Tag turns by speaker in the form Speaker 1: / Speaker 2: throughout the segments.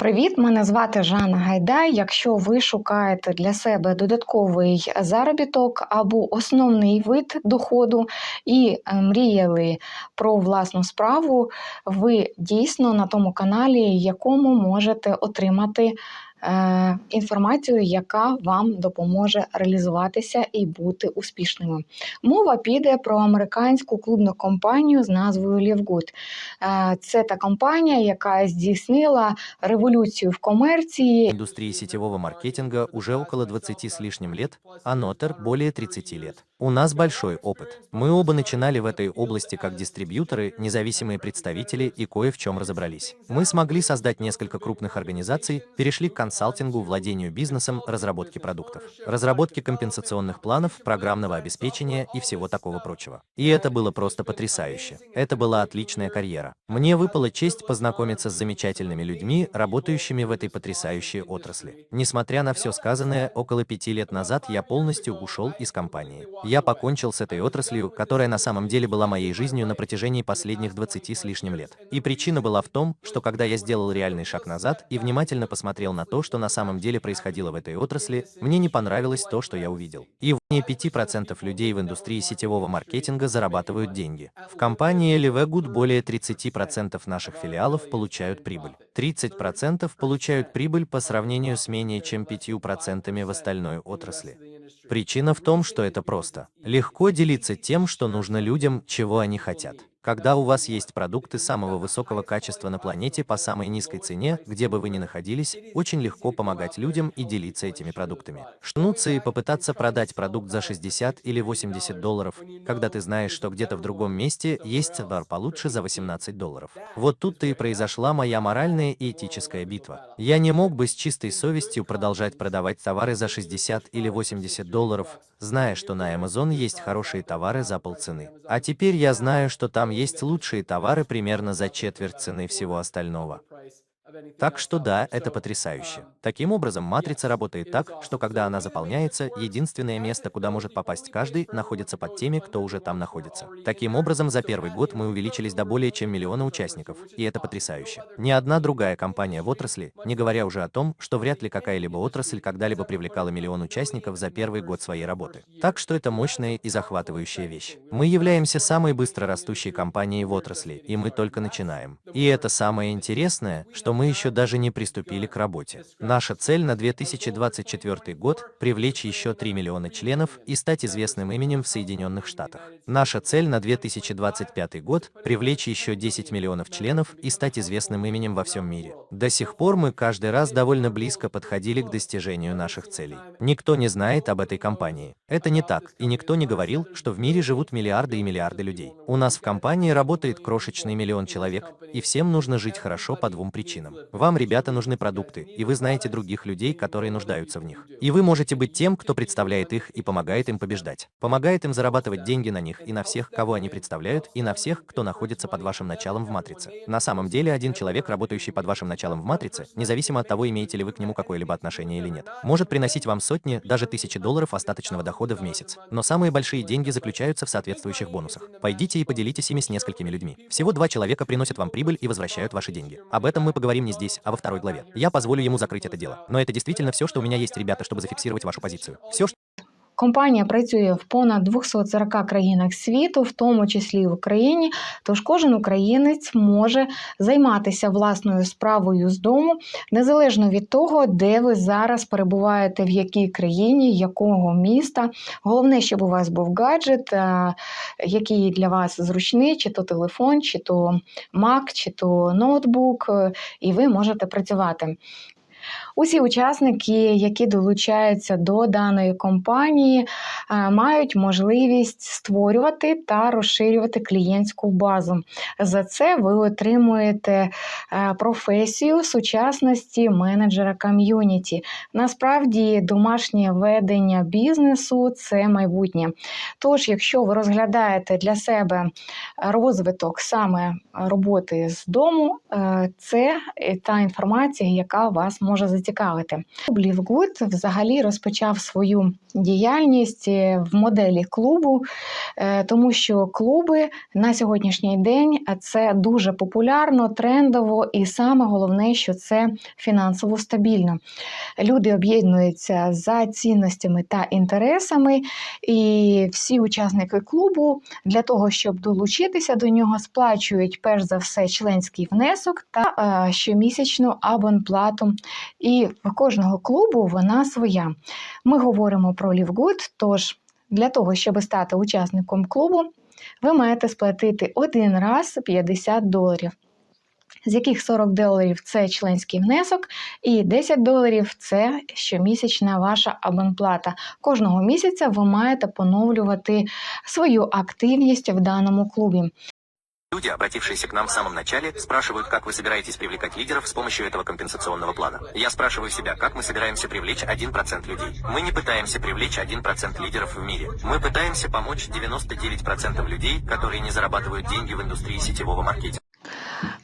Speaker 1: Привіт, мене звати Жанна Гайдай. Якщо ви шукаєте для себе додатковий заробіток або основний вид доходу і е, мріяли про власну справу, ви дійсно на тому каналі, якому можете отримати інформацію, яка вам допоможе реалізуватися і бути успішними. Мова піде про американську клубну компанію з назвою Livgood. Е, Це та компанія, яка здійснила революцию в коммерции.
Speaker 2: индустрии сетевого маркетинга уже около 20 с лишним лет, а Нотер более 30 лет. У нас большой опыт. Мы оба начинали в этой области как дистрибьюторы, независимые представители и кое в чем разобрались. Мы смогли создать несколько крупных организаций, перешли к консалтингу, владению бизнесом, разработке продуктов, разработке компенсационных планов, программного обеспечения и всего такого прочего. И это было просто потрясающе. Это была отличная карьера. Мне выпала честь познакомиться с замечательными людьми, работающими в этой потрясающей отрасли. Несмотря на все сказанное, около пяти лет назад я полностью ушел из компании. Я покончил с этой отраслью, которая на самом деле была моей жизнью на протяжении последних 20 с лишним лет. И причина была в том, что когда я сделал реальный шаг назад и внимательно посмотрел на то, что на самом деле происходило в этой отрасли, мне не понравилось то, что я увидел. И не 5% людей в индустрии сетевого маркетинга зарабатывают деньги. В компании Livegood более 30% наших филиалов получают прибыль. 30% получают прибыль по сравнению с менее чем 5% в остальной отрасли. Причина в том, что это просто. Легко делиться тем, что нужно людям, чего они хотят. Когда у вас есть продукты самого высокого качества на планете по самой низкой цене, где бы вы ни находились, очень легко помогать людям и делиться этими продуктами. Шнуться и попытаться продать продукт за 60 или 80 долларов, когда ты знаешь, что где-то в другом месте есть товар получше за 18 долларов. Вот тут-то и произошла моя моральная и этическая битва. Я не мог бы с чистой совестью продолжать продавать товары за 60 или 80 долларов, зная, что на Amazon есть хорошие товары за полцены. А теперь я знаю, что там есть лучшие товары примерно за четверть цены всего остального. Так что да, это потрясающе. Таким образом, матрица работает так, что когда она заполняется, единственное место, куда может попасть каждый, находится под теми, кто уже там находится. Таким образом, за первый год мы увеличились до более чем миллиона участников, и это потрясающе. Ни одна другая компания в отрасли, не говоря уже о том, что вряд ли какая-либо отрасль когда-либо привлекала миллион участников за первый год своей работы. Так что это мощная и захватывающая вещь. Мы являемся самой быстро растущей компанией в отрасли, и мы только начинаем. И это самое интересное, что мы еще даже не приступили к работе. Наша цель на 2024 год – привлечь еще 3 миллиона членов и стать известным именем в Соединенных Штатах. Наша цель на 2025 год – привлечь еще 10 миллионов членов и стать известным именем во всем мире. До сих пор мы каждый раз довольно близко подходили к достижению наших целей. Никто не знает об этой компании. Это не так, и никто не говорил, что в мире живут миллиарды и миллиарды людей. У нас в компании работает крошечный миллион человек, и всем нужно жить хорошо по двум причинам. Вам, ребята, нужны продукты, и вы знаете других людей, которые нуждаются в них. И вы можете быть тем, кто представляет их и помогает им побеждать. Помогает им зарабатывать деньги на них и на всех, кого они представляют, и на всех, кто находится под вашим началом в матрице. На самом деле, один человек, работающий под вашим началом в матрице, независимо от того, имеете ли вы к нему какое-либо отношение или нет, может приносить вам сотни, даже тысячи долларов остаточного дохода в месяц. Но самые большие деньги заключаются в соответствующих бонусах. Пойдите и поделитесь ими с несколькими людьми. Всего два человека приносят вам прибыль и возвращают ваши деньги. Об этом мы поговорим не здесь, а во второй главе. Я позволю ему закрыть это дело. Но это действительно все, что у меня есть, ребята, чтобы зафиксировать вашу позицию. Все, что
Speaker 1: Компанія працює в понад 240 країнах світу, в тому числі в Україні. Тож кожен українець може займатися власною справою з дому, незалежно від того, де ви зараз перебуваєте, в якій країні, якого міста. Головне, щоб у вас був гаджет, який для вас зручний, чи то телефон, чи то Mac, чи то ноутбук, е, і ви можете працювати. Усі учасники, які долучаються до даної компанії, е, мають можливість створювати та розширювати клієнтську базу. За це ви отримуєте е, професію сучасності менеджера ком'юніті. Насправді, домашнє ведення бізнесу це майбутнє. Тож, якщо ви розглядаєте для себе розвиток саме роботи з дому, е, це та інформація, яка вас може може зацікавити. Лівгуд взагалі розпочав свою діяльність е, в моделі клубу, е, тому що клуби на сьогоднішній день це дуже популярно, трендово, і саме головне, що це фінансово стабільно. Люди об'єднуються за цінностями та інтересами, і всі учасники клубу для того, щоб долучитися до нього, сплачують перш за все членський внесок та е, щомісячну абонплату. І в кожного клубу вона своя. Ми говоримо про Лівгуд, тож для того, щоб стати учасником клубу, ви маєте сплатити один раз 50 доларів. З яких 40 доларів це членський внесок, і 10 доларів це щомісячна ваша абонплата. Кожного місяця ви маєте поновлювати свою активність в даному клубі.
Speaker 2: Люди, обратившиеся к нам в самом начале, спрашивают, как вы собираетесь привлекать лидеров с помощью этого компенсационного плана. Я спрашиваю себя, как мы собираемся привлечь 1% людей. Мы не пытаемся привлечь 1% лидеров в мире. Мы пытаемся помочь 99% людей, которые не зарабатывают деньги в индустрии сетевого маркетинга.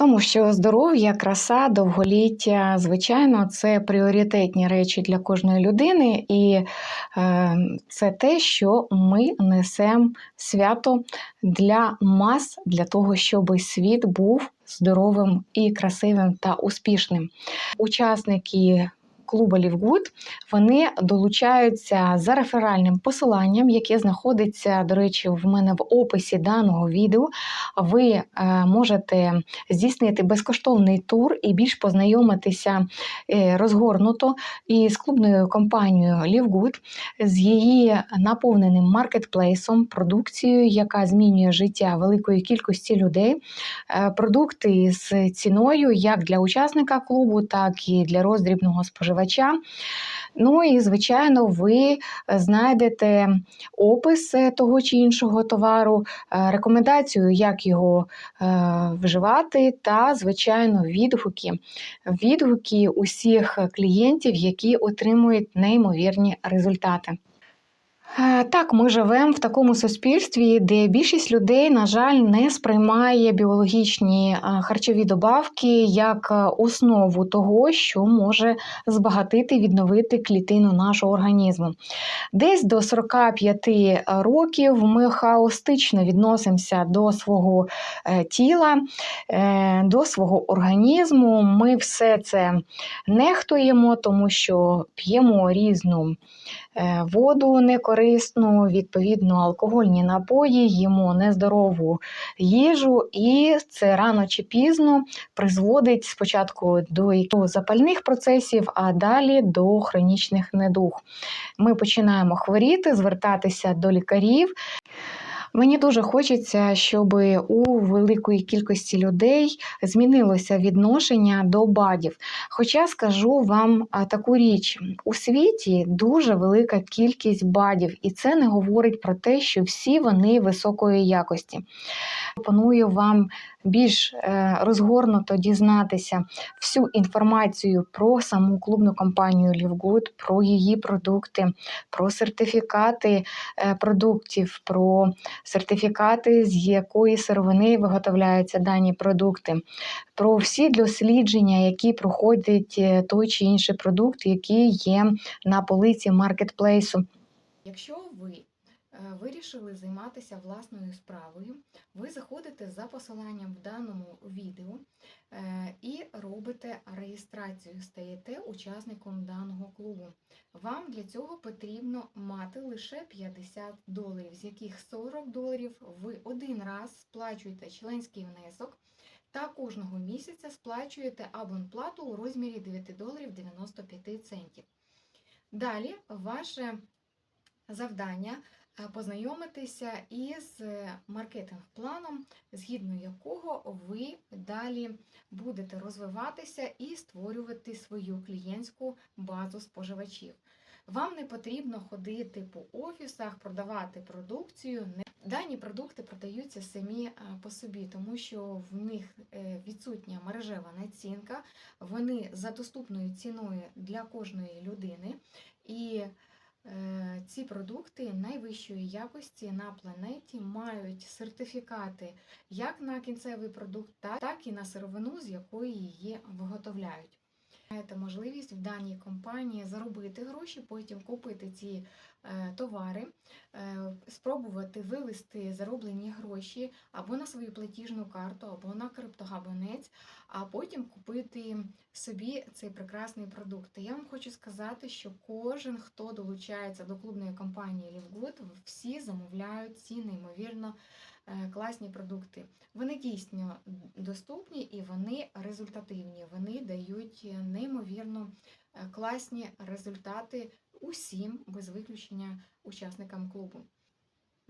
Speaker 1: Тому що здоров'я, краса, довголіття, звичайно, це пріоритетні речі для кожної людини, і е, це те, що ми несемо свято для мас, для того, щоб світ був здоровим і красивим та успішним. Учасники клубу Лівгуд вони долучаються за реферальним посиланням, яке знаходиться, до речі, в мене в описі даного відео. Ви е, можете здійснити безкоштовний тур і більш познайомитися е, розгорнуто із клубною компанією Лівгуд, з її наповненим маркетплейсом, продукцією, яка змінює життя великої кількості людей, е, продукти з ціною як для учасника клубу, так і для роздрібного споживача. Ну і звичайно, ви знайдете опис е, того чи іншого товару, е, рекомендацію, як його е, вживати, та, звичайно, відгуки. Відгуки усіх клієнтів, які отримують неймовірні результати. Е, Так, ми живемо в такому суспільстві, де більшість людей, на жаль, не сприймає біологічні е, харчові добавки як е, основу того, що може збагатити, відновити клітину нашого організму. Десь до 45 років ми хаостично відносимося до свого тіла, до свого організму. Ми все це нехтуємо, тому що п'ємо різну воду некорисну, відповідно, алкогольні напої, їмо нездорову їжу, і це рано чи пізно призводить спочатку до запальних процесів, а далі до хронічних недуг. Ми починаємо хворіти, звертатися до лікарів. Мені дуже хочеться, щоб у великої кількості людей змінилося відношення до БАДів. Хоча скажу вам таку річ: у світі дуже велика кількість БАДів, і це не говорить про те, що всі вони високої якості. Пропоную вам більш е, розгорнуто дізнатися всю інформацію про саму клубну компанію Лівгуд, про її продукти, про сертифікати е, продуктів, про сертифікати, з якої сировини виготовляються дані продукти, про всі дослідження, які проходить е, той чи інший продукт, який є на полиці маркетплейсу. Якщо ви вирішили займатися власною справою, ви заходите за посиланням в даному відео е, і робите реєстрацію, стаєте учасником даного клубу. Вам для цього потрібно мати лише 50 доларів, з яких 40 доларів ви один раз сплачуєте членський внесок та кожного місяця сплачуєте абонплату у розмірі 9 доларів 95 центів. Далі ваше завдання е, познайомитися із е, маркетинг-планом, згідно якого ви далі будете розвиватися і створювати свою клієнтську базу споживачів. Вам не потрібно ходити по офісах, продавати продукцію. Дані продукти продаються самі е, по собі, тому що в них е, відсутня мережева націнка, вони за доступною ціною для кожної людини. І е, ці продукти найвищої якості на планеті мають сертифікати як на кінцевий продукт, так і на сировину, з якої її виготовляють. Маєте можливість в даній компанії заробити гроші, потім купити ці е, товари, е, спробувати вивести зароблені гроші або на свою платіжну карту, або на криптогабанець, а потім купити собі цей прекрасний продукт. Я вам хочу сказати, що кожен, хто долучається до клубної компанії Лівгуд, всі замовляють ці неймовірно класні продукти. Вони дійсно доступні і вони результативні. Вони дають е, неймовірно е, класні результати усім без виключення учасникам клубу.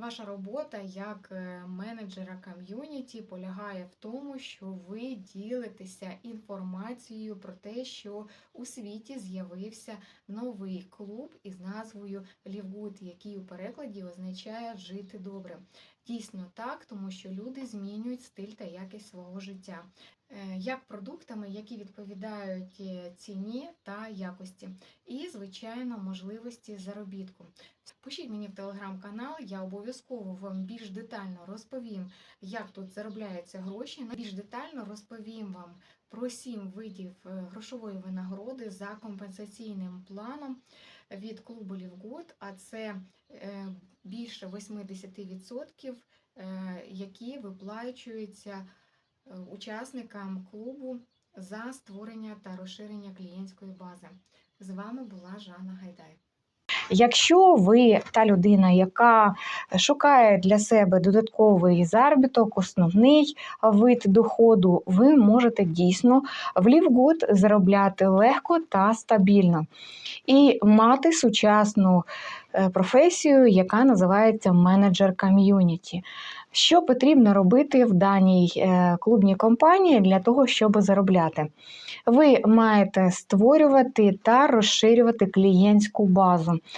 Speaker 1: Ваша робота як е, менеджера ком'юніті полягає в тому, що ви ділитеся інформацією про те, що у світі з'явився новий клуб із назвою Лівгуд, який у перекладі означає жити добре. Дійсно так, тому що люди змінюють стиль та якість свого життя, як продуктами, які відповідають е, ціні та якості, і, звичайно, можливості заробітку. Пишіть мені в телеграм-канал, я обов'язково вам більш детально розповім, як тут заробляються гроші. Більш детально розповім вам про сім видів е, грошової винагороди за компенсаційним планом від клубу Лівгуд, а це е, більше 80%, е, які виплачуються е, учасникам клубу за створення та розширення клієнтської бази. З вами була Жанна Гайдай. Якщо ви та людина, яка шукає для себе додатковий заробіток, основний вид доходу, ви можете дійсно в Лівгуд заробляти легко та стабільно і мати сучасну е, професію, яка називається менеджер ком'юніті. Що потрібно робити в даній е, клубній компанії для того, щоб заробляти? Ви маєте створювати та розширювати клієнтську базу.